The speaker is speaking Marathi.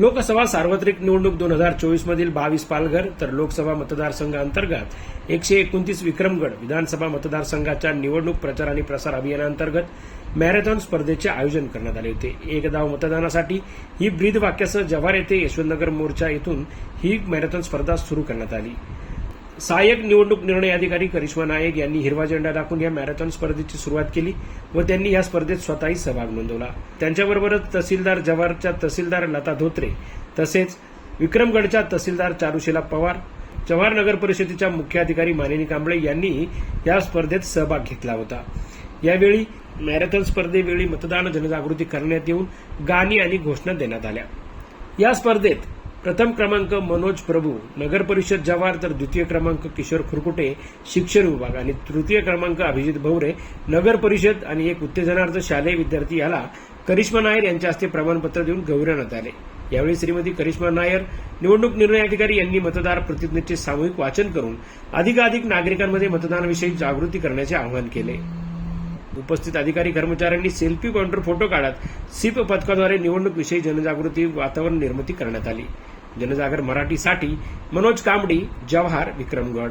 लोकसभा सार्वत्रिक निवडणूक दोन हजार चोवीस मधील बावीस पालघर तर लोकसभा मतदारसंघांतर्गत एकशे एकोणतीस विक्रमगड विधानसभा मतदारसंघाच्या निवडणूक प्रचार आणि प्रसार अभियानांतर्गत मॅरेथॉन स्पर्धेचे आयोजन करण्यात आले होते. एक धाव मतदानासाठी ही ब्रीद वाक्यासह जव्हार येथे यशवंतनगर मोर्चा येथून ही मॅरेथॉन स्पर्धा सुरू करण्यात आली. सहाय्यक निवडणूक निर्णय अधिकारी करिश्मा नायक यांनी हिरवा झेंडा दाखवून या मॅरेथॉन स्पर्धेची सुरुवात केली व त्यांनी या स्पर्धेत स्वतःही सहभाग नोंदवला. त्यांच्याबरोबरच तहसीलदार जव्हारच्या तहसीलदार लता धोत्रे तसेच विक्रमगडच्या तहसीलदार चारुशिला पवार जव्हार नगर परिषदेच्या मुख्याधिकारी मानिनी कांबळे यांनी या स्पर्धेत सहभाग घेतला होता. यावेळी मॅरेथॉन स्पर्धेवेळी मतदान जनजागृती करण्यात येऊन गाणी आणि घोषणा देण्यात आल्या. या स्पर्धेत प्रथम क्रमांक मनोज प्रभू नगर परिषद जव्हार तर द्वितीय क्रमांक किशोर खुरकुटे शिक्षण विभाग. आणि तृतीय क्रमांक अभिजित भवरे नगर परिषद आणि एक उत्तेजनार्थ शालेय विद्यार्थी याला करिश्मा नायर यांच्या हस्ते प्रमाणपत्र देऊन गौरवण्यात आले. यावेळी श्रीमती करिश्मा नायर निवडणूक निर्णय अधिकारी यांनी मतदार प्रतिज्ञेचे सामूहिक वाचन करून अधिकाधिक नागरिकांमध्ये मतदानाविषयी जागृती करण्याचे आवाहन केले. उपस्थित अधिकारी कर्मचाऱ्यांनी सेल्फी काउंटर फोटो काढत सिप पथकाद्वारे निवडणूक विषयी जनजागृती वातावरण निर्मिती करण्यात आली. जनजागर मराठीसाठी मनोज कांबडी जव्हार विक्रमगड.